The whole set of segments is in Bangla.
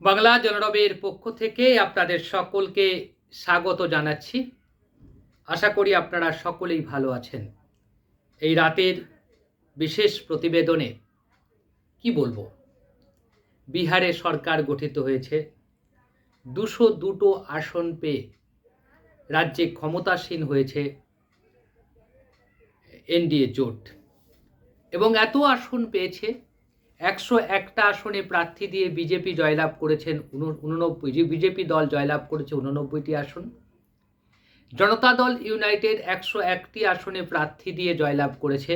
বাংলা জনরবের পক্ষ থেকে আপনাদের সকলকে স্বাগত জানাচ্ছি। আশা করি আপনারা সকলেই ভালো আছেন। এই রাতের বিশেষ প্রতিবেদনে কি বলব? বিহারে সরকার গঠিত হয়েছে। দুশো দুটো আসন পেয়ে রাজ্যে ক্ষমতাসীন হয়েছে এনডিএ জোট। এবং এত আসন পেয়েছে একশো একটা আসনে প্রার্থী দিয়ে বিজেপি জয়লাভ করেছেন উননব্বই বিজেপি দল জয়লাভ করেছে উননব্বইটি আসন। জনতা দল ইউনাইটেড একশো একটি আসনে প্রার্থী দিয়ে জয়লাভ করেছে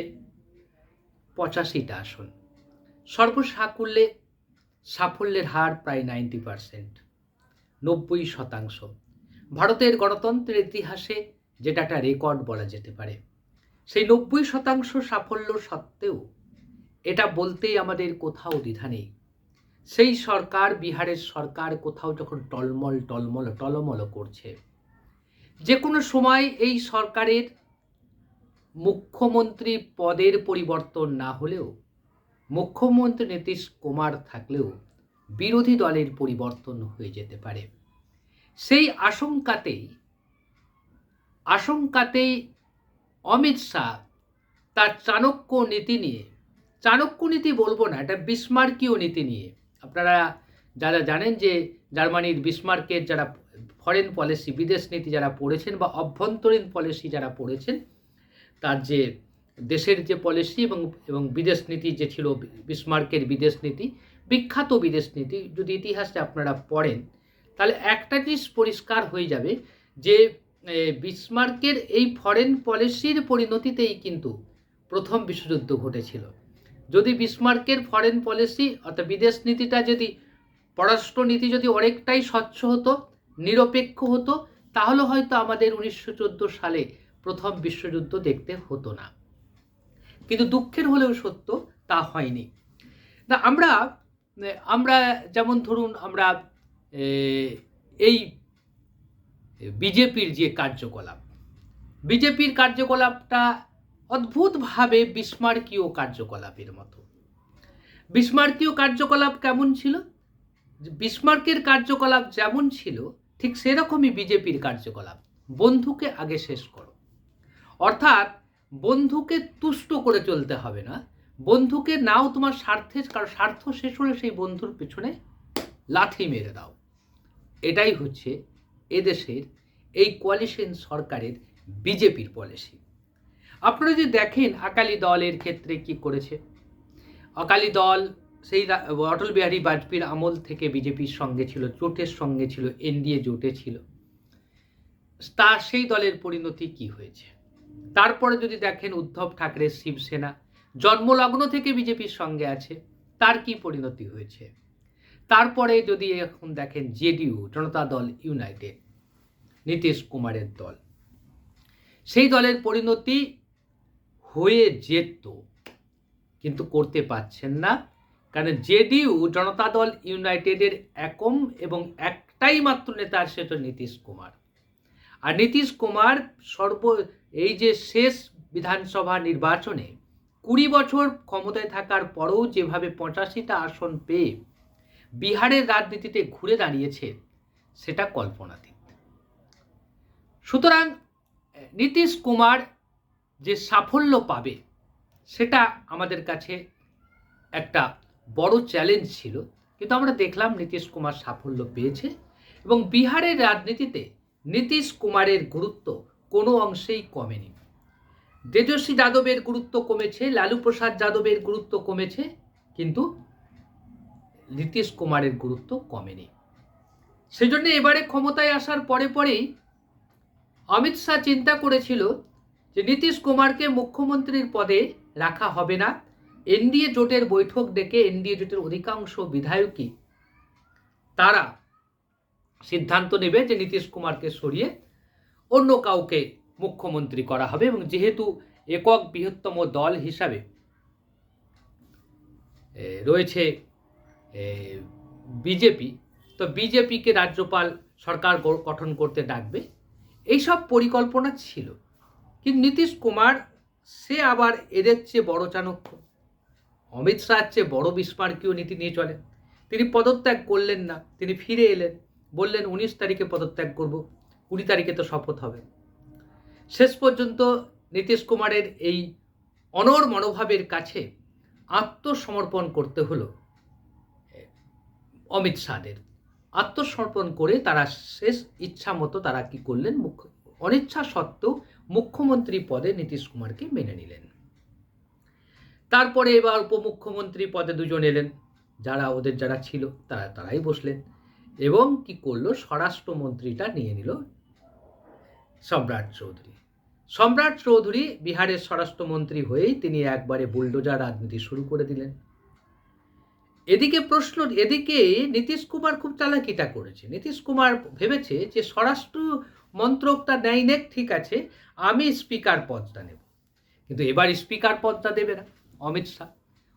পঁচাশিটা আসন। সর্বসাকুল্যে সাফল্যের হার প্রায় নাইনটি পারসেন্ট, নব্বই শতাংশ। ভারতের গণতন্ত্রের ইতিহাসে যেটা একটা রেকর্ড বলা যেতে পারে। সেই নব্বই শতাংশ সাফল্য সত্ত্বেও এটা বলতেই আমাদের কোথাও দ্বিধা নেই। সেই সরকার, বিহারের সরকার কোথাও যখন টলমল টলমল টলমল করছে যে কোনো সময় এই সরকারের মুখ্যমন্ত্রী পদের পরিবর্তন না হলেও, মুখ্যমন্ত্রী নীতিশ কুমার থাকলেও বিরোধী দলের পরিবর্তন হয়ে যেতে পারে। সেই আশঙ্কাতেই আশঙ্কাতেই অমিত শাহ তার চাণক্য নীতি নিয়ে চাণক্য নীতি বলব না, এটা বিস্মার্কীয় নীতি নিয়ে। আপনারা যারা জানেন যে জার্মানির বিস্মার্কের যারা ফরেন পলিসি বিদেশ নীতি যারা পড়েছেন বা অভ্যন্তরীণ পলিসি যারা পড়েছেন, তার যে দেশের যে পলিসি এবং এবং বিদেশ নীতি যে ছিল, বিস্মার্কের বিদেশ নীতি, বিখ্যাত বিদেশ নীতি, যদি ইতিহাসে আপনারা পড়েন, তাহলে একটা জিনিস পরিষ্কার হয়ে যাবে যে বিসমার্কের এই ফরেন পলিসির পরিণতিতেই কিন্তু প্রথম বিশ্বযুদ্ধ ঘটেছিল। যদি বিসমার্কের ফরেন পলিসি অর্থাৎ বিদেশ নীতিটা যদি, পররাষ্ট্র নীতি যদি অনেকটাই স্বচ্ছ হতো, নিরপেক্ষ হতো, তাহলে হয়তো আমাদের উনিশশো চোদ্দ সালে প্রথম বিশ্বযুদ্ধ দেখতে হতো না। কিন্তু দুঃখের হলেও সত্য, তা হয়নি। না, আমরা আমরা যেমন ধরুন, আমরা এই বিজেপির যে কার্যকলাপ, বিজেপির কার্যকলাপটা অদ্ভুতভাবে বিস্মার্কীয় কার্যকলাপের মতো। বিস্মার্কীয় কার্যকলাপ কেমন ছিল? বিস্মার্কের কার্যকলাপ যেমন ছিল, ঠিক সেরকমই বিজেপির কার্যকলাপ। বন্ধুকে আগে শেষ করো। অর্থাৎ বন্ধুকে তুষ্ট করে চলতে হবে না। বন্ধুকে নাও তোমার স্বার্থে, কারণ স্বার্থ শেষ হলে সেই বন্ধুর পেছনে লাথি মেরে দাও। এটাই হচ্ছে এদেশের, এই কোয়ালিশন সরকারের বিজেপির পলিসি আপনারা যদি দেখেন আকালি দলের ক্ষেত্রে কি করেছে? অকালি দল সেই অটল বিহারী বাজপেয়ীর আমল থেকে বিজেপির সঙ্গে ছিল, জোটের সঙ্গে ছিল, এনডিএ জোটে ছিল। তা সেই দলের পরিণতি কি হয়েছে? তারপরে যদি দেখেন উদ্ধব ঠাকরের শিবসেনা, জন্মলগ্ন থেকে বিজেপির সঙ্গে আছে, তার কি পরিণতি হয়েছে? তারপরে যদি এখন দেখেন জেডিইউ, জনতা দল ইউনাইটেড, নীতিশ কুমারের দল, সেই দলের পরিণতি হয়ে যেত, কিন্তু করতে পারছেন না। কারণ জেডিইউ, জনতা দল, ইউনাইটেডের একম এবং একটাই মাত্র নেতা সেটা নীতিশ কুমার। আর নীতিশ কুমার সর্ব, এই যে শেষ বিধানসভা নির্বাচনে কুড়ি বছর ক্ষমতায় থাকার পরেও যেভাবে পঁচাশিটা আসন পেয়ে বিহারের রাজনীতিতে ঘুরে দাঁড়িয়েছে, সেটা কল্পনাতীত। সুতরাং, নীতিশ কুমার যে সাফল্য পাবে, সেটা আমাদের কাছে একটা বড় চ্যালেঞ্জ ছিল। কিন্তু আমরা দেখলাম নীতিশ কুমার সাফল্য পেয়েছে এবং বিহারের রাজনীতিতে নীতিশ কুমারের গুরুত্ব কোনো অংশেই কমেনি। তেজস্বী যাদবের গুরুত্ব কমেছে, লালু প্রসাদ যাদবের গুরুত্ব কমেছে, কিন্তু নীতিশ কুমারের গুরুত্ব কমেনি। সেই জন্য এবারে ক্ষমতায় আসার পরে পরেই অমিত শাহ চিন্তা করেছিল যে নীতিশ কুমারকে মুখ্যমন্ত্রীর পদে রাখা হবে না। এনডিএ জোটের বৈঠক ডেকে এনডিএ জোটের অধিকাংশ বিধায়কই তারা সিদ্ধান্ত নেবে যে নীতিশ কুমারকে সরিয়ে অন্য কাউকে মুখ্যমন্ত্রী করা হবে এবং যেহেতু একক বৃহত্তম দল হিসাবে রয়েছে বিজেপি, তো বিজেপিকে রাজ্যপাল সরকার গঠন করতে ডাকবে। এইসব পরিকল্পনা ছিল। কিন্তু নীতিশ কুমার, সে আবার এদের চেয়ে বড় চাণক্য। অমিত শাহর চেয়ে বড় বিস্মার্কীয় নীতি নিয়ে চলে। তিনি পদত্যাগ করলেন না, তিনি ফিরে এলেন, বললেন, উনিশ তারিখে পদত্যাগ করব, কুড়ি তারিখে তো শপথ হবে। শেষ পর্যন্ত নীতিশ কুমারের এই অনর মনোভাবের কাছে আত্মসমর্পণ করতে হলো অমিত শাহদের। আত্মসমর্পণ করে তারা শেষ ইচ্ছা মতো তারা কি করলেন, মুখ্য অনিচ্ছা সত্ত্বেও মুখ্যমন্ত্রী পদে নীতিশ কুমারকে মেনে নিলেন। তারপরে এবার উপমুখ্যমন্ত্রী পদে দুজন এলেন। যারা ওদের যারা ছিল, তারা তারাই বসলেন এবং কি করল? স্বরাষ্ট্রমন্ত্রীটা নিয়ে নিল সম্রাট চৌধুরী। সম্রাট চৌধুরী বিহারের স্বরাষ্ট্রমন্ত্রী হয়েই তিনি একবারে বুলডোজার রাজনীতি শুরু করে দিলেন। এদিকে প্রশ্ন, এদিকে নীতিশ কুমার খুব চালাকিটা করেছে। নীতিশ কুমার ভেবেছে যে স্বরাষ্ট্র মন্ত্রকটা নেয় নেক, ঠিক আছে, আমি স্পিকার পদটা নেব। কিন্তু এবার স্পিকার পদটা দেবে না, অমিত শাহ।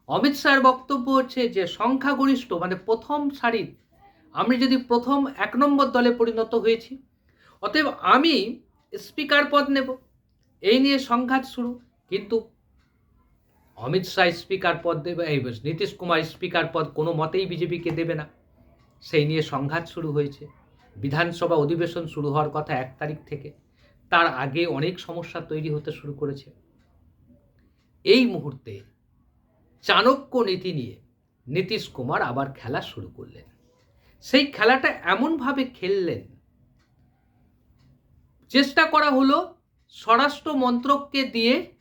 অমিত শাহের বক্তব্য হচ্ছে যে সংখ্যাগরিষ্ঠ মানে প্রথম সারির, আমি যদি প্রথম এক নম্বর দলে পরিণত হয়েছি, অতএব আমি স্পিকার পদ নেব। এই নিয়ে সংঘাত শুরু, কিন্তু অমিত শাহ স্পিকার পদ দেবে, এই নীতিশ কুমার স্পিকার পদ কোনো মতেই বিজেপিকে দেবে না। সেই নিয়ে সংঘাত শুরু হয়েছে। বিধানসভা অধিবেশন শুরু হওয়ার কথা এক তারিখ থেকে, তার আগে অনেক সমস্যা তৈরি হতে শুরু করেছে। এই মুহূর্তে চাণক্য নীতি নিয়ে নীতিশ কুমার আবার খেলা শুরু করলেন। সেই খেলাটা এমনভাবে খেললেন, চেষ্টা করা হলো স্বরাষ্ট্র মন্ত্রককে দিয়ে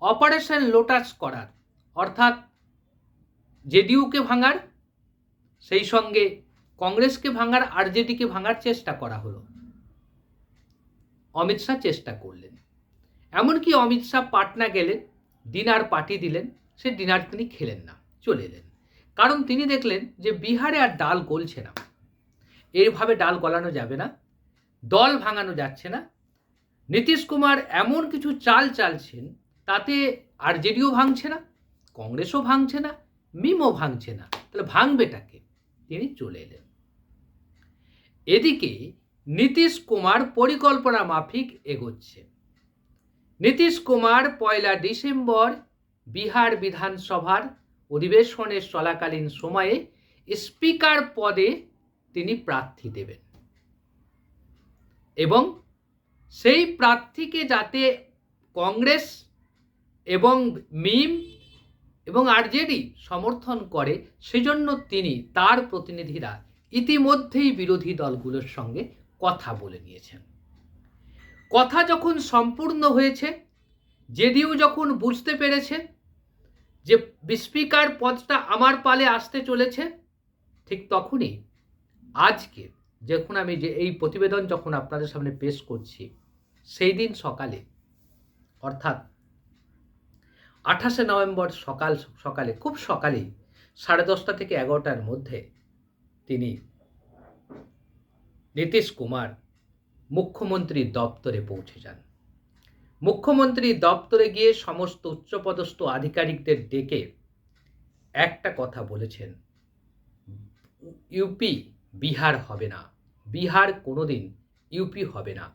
অপারেশন লোটাস করার, অর্থাৎ জেডিউকে ভাঙার, সেই সঙ্গে কংগ্রেসকে ভাঙার, আরজেডিকে ভাঙার চেষ্টা করা হলো। অমিত শাহ চেষ্টা করলেন। এমনকি অমিত শাহ পাটনা গেলেন, ডিনার পার্টি দিলেন, সে ডিনার তিনি খেলেন না, চলে এলেন। কারণ তিনি দেখলেন যে বিহারে আর ডাল গলছে না। এইভাবে ডাল গলানো যাবে না, দল ভাঙানো যাচ্ছে না। নীতিশ কুমার এমন কিছু চাল চালছেন, তাতে আরজেডিও ভাঙছে না, কংগ্রেসও ভাঙছে না, মিমও ভাঙছে না। তাহলে ভাঙবেটাকে তিনি চলে এলেন। এদিকে নীতিশ কুমার পরিকল্পনা মাফিক এগোচ্ছে। নীতিশ কুমার পয়লা ডিসেম্বর বিহার বিধানসভার অধিবেশনের চলাকালীন সময়ে স্পিকার পদে তিনি প্রার্থী দেবেন। এবং সেই প্রার্থীকে যাতে কংগ্রেস এবং মিম এবং আরজেডি সমর্থন করে, সেজন্য তিনি তার প্রতিনিধিরা ইতিমধ্যেই বিরোধী দলগুলোর সঙ্গে কথা বলে নিয়েছেন। কথা যখন সম্পূর্ণ হয়েছে, জেডিইউ যখন বুঝতে পেরেছে যে স্পিকার পদটা আমার পালে আসতে চলেছে, ঠিক তখনই আজকে যখন আমি যে এই প্রতিবেদন যখন আপনাদের সামনে পেশ করছি, সেই দিন সকালে, অর্থাৎ আঠাশে নভেম্বর সকাল সকালে, খুব সকালেই, সাড়ে দশটা থেকে এগারোটার মধ্যে তিনি নীতিশ কুমার মুখ্যমন্ত্রী দপ্তরে পৌঁছে যান। মুখ্যমন্ত্রী দপ্তরে গিয়ে সমস্ত উচ্চপদস্থ আধিকারিকদের ডেকে একটা কথা বলেছেন ইউপি বিহার হবে না। বিহার কোনোদিন ইউপি হবে না।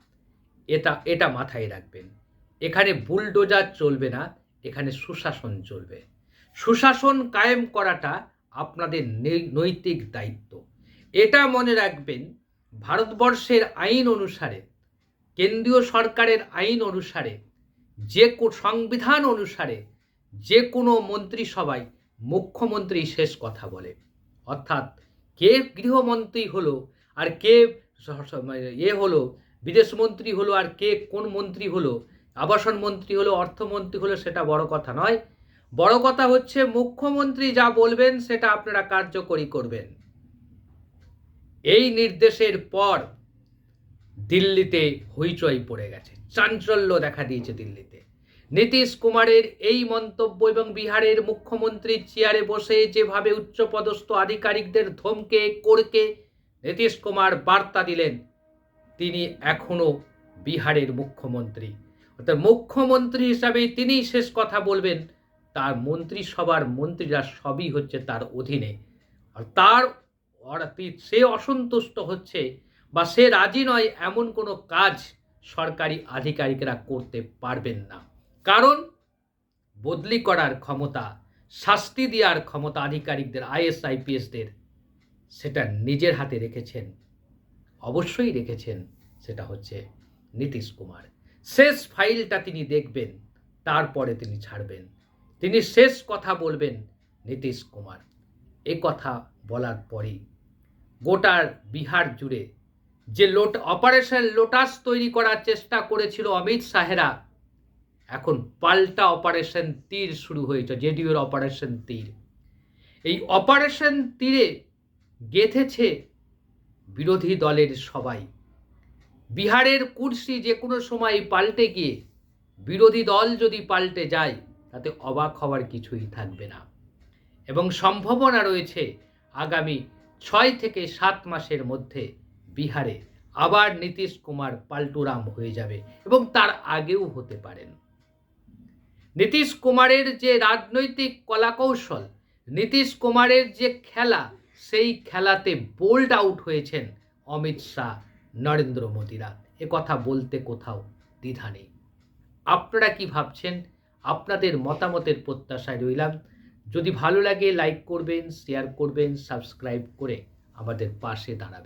এটা এটা মাথায় রাখবেন। এখানে বুলডোজার চলবে না, এখানে সুশাসন চলবে। সুশাসন কায়েম করাটা আপনাদের নৈতিক দায়িত্ব। এটা মনে রাখবেন, ভারতবর্ষের আইন অনুসারে, কেন্দ্রীয় সরকারের আইন অনুসারে, যে সংবিধান অনুসারে, যে কোনো মন্ত্রিসভায় মুখ্যমন্ত্রী শেষ কথা বলে। অর্থাৎ কে গৃহমন্ত্রী হলো আর কে এ হলো বিদেশমন্ত্রী হলো আর কে কোন মন্ত্রী হলো, আবাসন মন্ত্রী হলো, অর্থমন্ত্রী হলো, সেটা বড় কথা নয়। বড় কথা হচ্ছে, মুখ্যমন্ত্রী যা বলবেন সেটা আপনারা কার্যকরী করবেন। এই নির্দেশের পর দিল্লিতে হইচই পড়ে গেছে। চাঞ্চল্য দেখা দিয়েছে দিল্লিতে। নীতিশ কুমারের এই মন্তব্য এবং বিহারের মুখ্যমন্ত্রী চেয়ারে বসে যেভাবে উচ্চপদস্থ আধিকারিকদের ধমকে, করকে নীতিশ কুমার বার্তা দিলেন, তিনি এখনও বিহারের মুখ্যমন্ত্রী। অর্থাৎ মুখ্যমন্ত্রী হিসাবে তিনি শেষ কথা বলবেন। তার মন্ত্রিসভার মন্ত্রীরা সবই হচ্ছে তার অধীনে। আর তার সে অসন্তুষ্ট হচ্ছে বা সে রাজি নয় এমন কোনো কাজ সরকারি আধিকারিকরা করতে পারবেন না। কারণ বদলি করার ক্ষমতা, শাস্তি দেওয়ার ক্ষমতা আধিকারিকদের আইএস আইপিএসদের সেটা নিজের হাতে রেখেছেন, অবশ্যই রেখেছেন, সেটা হচ্ছে নীতিশ কুমার। শেষ ফাইলটা তিনি দেখবেন, তারপরে তিনি ছাড়বেন। তিনি শেষ কথা বলবেন নীতিশ কুমার। এ কথা বলার পরেই গোটার বিহার জুড়ে যে লোট অপারেশন লোটাস তৈরি করার চেষ্টা করেছিল অমিত শাহেরা, এখন পাল্টা অপারেশন তীর শুরু হয়েছে জেডিওর অপারেশন তীর। এই অপারেশন তীরে গেঁথেছে বিরোধী দলের সবাই। বিহারের কুর্সি যে কোনো সময় পাল্টে গিয়ে বিরোধী দল যদি পাল্টে যায় তাতে অবাক হওয়ার কিছুই থাকবে না। এবং সম্ভাবনা রয়েছে আগামী ছয় থেকে সাত মাসের মধ্যে বিহারে আবার নীতিশ কুমার পাল্টুরাম হয়ে যাবে এবং তার আগেও হতে পারেন। নীতিশ কুমারের যে রাজনৈতিক কলাকৌশল, নীতিশ কুমারের যে খেলা, সেই খেলাতে বোল্ড আউট হয়েছেন অমিত শাহ, নরেন্দ্র মোদীরা। কথা বলতে কোথাও দ্বিধা নেই। আপনারা কি ভাবছেন? আপনাদের মতামতের প্রত্যাশায় রইলাম। যদি ভালো লাগে লাইক করবেন শেয়ার করবেন সাবস্ক্রাইব করে আমাদের পাশে দাঁড়াবেন।